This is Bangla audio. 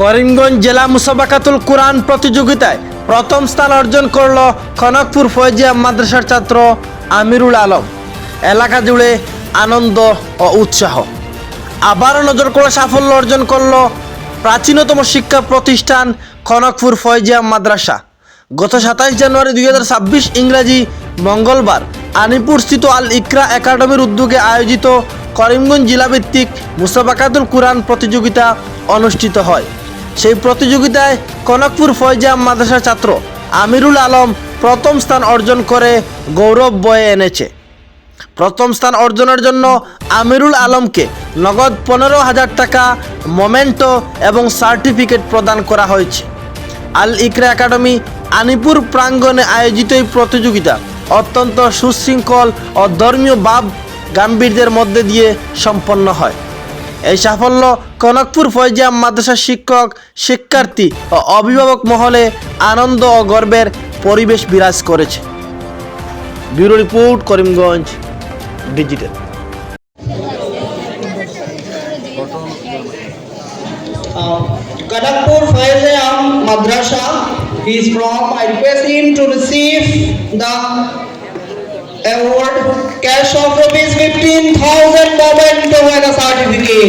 করিমগঞ্জ জেলা মুসাবাকাতুল কোরআন প্রতিযোগিতায় প্রথম স্থান অর্জন করল খনকপুর ফয়জিয়া মাদ্রাসার ছাত্র আমিরুল আলম। এলাকা জুড়ে আনন্দ ও উৎসাহ। আবারও নজর করে সাফল্য অর্জন করল প্রাচীনতম শিক্ষা প্রতিষ্ঠান খনকপুর ফয়জিয়া মাদ্রাসা। গত সাতাইশ জানুয়ারি দুই হাজার ছাব্বিশ ইংরাজি মঙ্গলবার আনিপুরস্থিত আল ইকরা একাডেমির উদ্যোগে আয়োজিত করিমগঞ্জ জেলাভিত্তিক মুসাবাকাতুল কোরআন প্রতিযোগিতা অনুষ্ঠিত হয়। সেই প্রতিযোগিতায় কনকপুর ফয়জা মাদ্রাসার ছাত্র আমিরুল আলম প্রথম স্থান অর্জন করে গৌরব বয়ে এনেছে। প্রথম স্থান অর্জনের জন্য আমিরুল আলমকে নগদ পনেরো হাজার টাকা, মোমেন্টো এবং সার্টিফিকেট প্রদান করা হয়েছে। আল ইকরা একাডেমি আনিপুর প্রাঙ্গণে আয়োজিত এই প্রতিযোগিতা অত্যন্ত সুশৃঙ্খল ও ধর্মীয় ভাব গাম্ভীর্যের মধ্যে দিয়ে সম্পন্ন হয়। এই সাফল্য কনকপুর ফয়জিয়া মাদ্রাসার শিক্ষক শিক্ষার্থী ও অভিভাবক মহলে আনন্দ ও গর্বের পরিবেশ বিরাজ করেছে bureau report Karimganj digital Kanakpur Faizam Madrasa is from. I request him to receive the award cash of rupees 15,000 ಗೌರವದ ಸಾಧಿಸಿರಿ